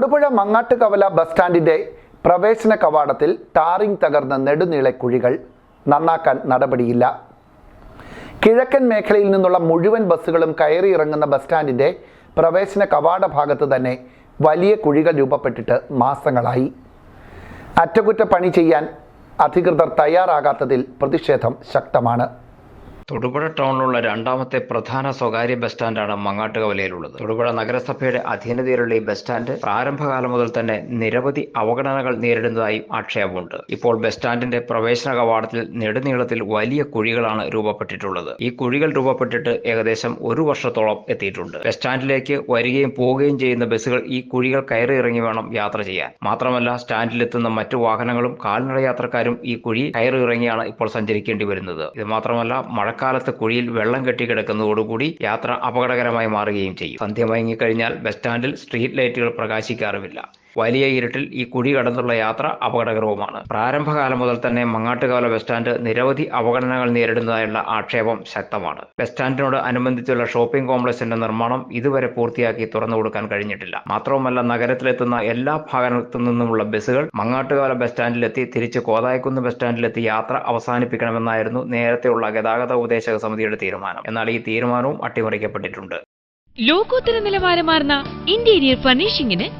Thodupuzha Mangattukavala bus സ്റ്റാൻഡിന്റെ പ്രവേശന കവാടത്തിൽ tarring തകർന്ന നെടുനീളെ കുഴികൾ നന്നാക്കാൻ നടപടിയില്ല. കിഴക്കൻ മേഖലയിൽ നിന്നുള്ള മുഴുവൻ ബസ്സുകളും കയറി ഇറങ്ങുന്ന ബസ് സ്റ്റാൻഡിന്റെ പ്രവേശന കവാട ഭാഗത്ത് തന്നെ വലിയ കുഴികൾ രൂപപ്പെട്ടിട്ട് മാസങ്ങളായി. അറ്റകുറ്റപ്പണി ചെയ്യാൻ അധികൃതർ തയ്യാറാകാത്തതിൽ പ്രതിഷേധം ശക്തമാണ്. തൊടുപുഴ ടൗണിലുള്ള രണ്ടാമത്തെ പ്രധാന സ്വകാര്യ ബസ് സ്റ്റാൻഡാണ് മങ്ങാട്ടുകവലയിലുള്ളത്. തൊടുപുഴ നഗരസഭയുടെ അധീനതയിലുള്ള ഈ ബസ് സ്റ്റാൻഡ് പ്രാരംഭകാലം മുതൽ തന്നെ നിരവധി അവഗണനകൾ നേരിടുന്നതായും ആക്ഷേപമുണ്ട്. ഇപ്പോൾ ബസ് സ്റ്റാൻഡിന്റെ പ്രവേശന കവാടത്തിൽ നെടുനീളത്തിൽ വലിയ കുഴികളാണ് രൂപപ്പെട്ടിട്ടുള്ളത്. ഈ കുഴികൾ രൂപപ്പെട്ടിട്ട് ഏകദേശം ഒരു വർഷത്തോളം എത്തിയിട്ടുണ്ട്. ബസ് സ്റ്റാൻഡിലേക്ക് വരികയും പോവുകയും ചെയ്യുന്ന ബസ്സുകൾ ഈ കുഴികൾ കയറി ഇറങ്ങി വേണം യാത്ര ചെയ്യാൻ. മാത്രമല്ല സ്റ്റാൻഡിലെത്തുന്ന മറ്റു വാഹനങ്ങളും കാൽനട യാത്രക്കാരും ഈ കുഴി കയറി ഇറങ്ങിയാണ് ഇപ്പോൾ സഞ്ചരിക്കേണ്ടി വരുന്നത്. ഇത് മാത്രമല്ല മഴക്കാലത്ത് കുഴിയിൽ വെള്ളം കെട്ടിക്കിടക്കുന്നതോടുകൂടി യാത്ര അപകടകരമായി മാറുകയും ചെയ്യും. സന്ധ്യ മയങ്ങിക്കഴിഞ്ഞാൽ ബസ് സ്റ്റാൻഡിൽ സ്ട്രീറ്റ് ലൈറ്റുകൾ പ്രകാശിക്കാറുമില്ല. വലിയ ഇരുട്ടിൽ ഈ കുഴി കടന്നുള്ള യാത്ര അപകടകരവുമാണ്. പ്രാരംഭകാലം മുതൽ തന്നെ മങ്ങാട്ടുകാല ബസ് സ്റ്റാൻഡ് നിരവധി അപകടങ്ങൾ നേരിടുന്നതായുള്ള ആക്ഷേപം ശക്തമാണ്. ബസ് സ്റ്റാൻഡിനോട് അനുബന്ധിച്ചുള്ള ഷോപ്പിംഗ് കോംപ്ലക്സിന്റെ നിർമ്മാണം ഇതുവരെ പൂർത്തിയാക്കി തുറന്നു കൊടുക്കാൻ കഴിഞ്ഞിട്ടില്ല. മാത്രവുമല്ല നഗരത്തിലെത്തുന്ന എല്ലാ ഭാഗത്തു നിന്നുമുള്ള ബസ്സുകൾ മങ്ങാട്ടുകാല ബസ് സ്റ്റാൻഡിലെത്തി തിരിച്ച് കോതായക്കുന്ന് ബസ് സ്റ്റാൻഡിലെത്തി യാത്ര അവസാനിപ്പിക്കണമെന്നായിരുന്നു നേരത്തെയുള്ള ഗതാഗത ഉപദേശക സമിതിയുടെ തീരുമാനം. എന്നാൽ ഈ തീരുമാനവും അട്ടിമറിക്കപ്പെട്ടിട്ടുണ്ട്. ലോകോത്തര നിലവാരമാർന്ന interior ഫർണിഷിംഗിന്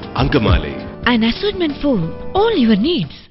Ankamali. An assortment for all your needs.